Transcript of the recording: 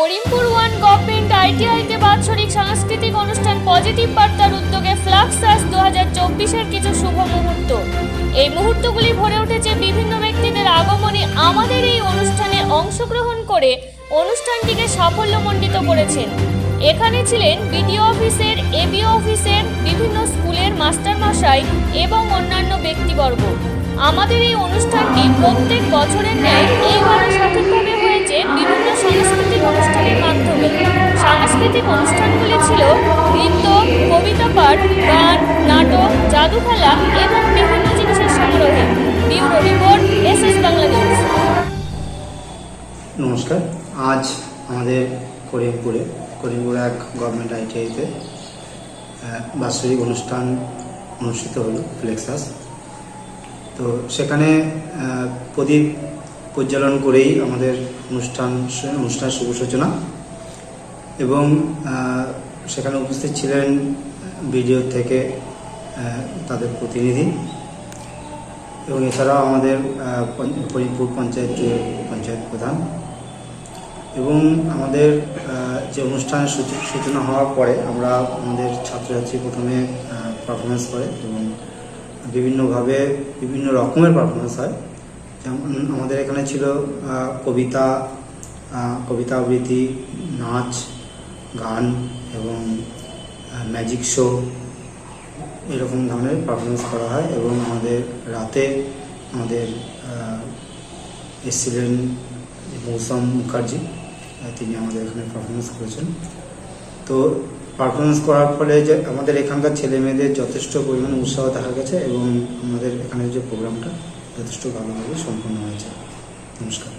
Karimpur one government আইটিআইতে বাৎসরিক সাংস্কৃতিক অনুষ্ঠান পজিটিভ বার্তার উদ্যোগে ফ্লাক্সাস দু হাজার চব্বিশের কিছু শুভ মুহূর্ত। এই মুহূর্তগুলি ভরে উঠেছে বিভিন্ন ব্যক্তিদের আগমনে আমাদের এই অনুষ্ঠানে অংশগ্রহণ করে অনুষ্ঠানটিকে সাফল্যমণ্ডিত করেছেন। এখানে ছিলেন বিডিও অফিসের, এবিও অফিসের, বিভিন্ন স্কুলের মাস্টারমশাই এবং অন্যান্য ব্যক্তিবর্গ। আমাদের এই অনুষ্ঠানটি প্রত্যেক বছরের ন্যায় সাংস্কৃতিক অনুষ্ঠানগুলি ছিল নৃত্য, কবিতা পাঠ, গান, নাটক জাদুখেলা এবং বিভিন্ন জিনিসের সমারোহে bureau report S S Bangla নমস্কার। আজ আমাদের করিমপুরে, করিমপুর এক গভর্নমেন্ট আইটিআইতে বাৎসরিক অনুষ্ঠান অনুষ্ঠিত হলো ফ্লেক্সাস। তো সেখানে প্রদীপ প্রজ্বলন করেই আমাদের অনুষ্ঠান অনুষ্ঠানের শুভ সূচনা। এবং সেখানে উপস্থিত ছিলেন ভিডিও থেকে তাদের প্রতিনিধি। এবং এছাড়াও আমাদের ফরিদপুর পঞ্চ- করিমপুর পঞ্চায়েত প্রধান। এবং আমাদের যে অনুষ্ঠানের সূচ- সূচনা হওয়ার পরে আমরা আমাদের ছাত্রছাত্রী প্রথমে পারফরমেন্স করে এবং বিভিন্নভাবে বিভিন্ন রকমের পারফরমেন্স হয়। যেমন আমাদের এখানে ছিল কবিতা কবিতা আবৃত্তি, নাচ গান এবং ম্যাজিক শো এরকম ধরনের পারফরমেন্স করা হয় এবং আমাদের রাতে আমাদের এসেছিলেন মৌসম মুখার্জি তিনি আমাদের এখানে পারফরমেন্স করেছেন। তো পারফরমেন্স করার ফলে যে আমাদের এখানকার ছেলে মেয়েদের যথেষ্ট পরিমাণে উৎসাহ দেখা গেছে এবং আমাদের এখানের যে প্রোগ্রামটা যথেষ্ট ভালোভাবে সম্পন্ন হয়েছে। নমস্কার।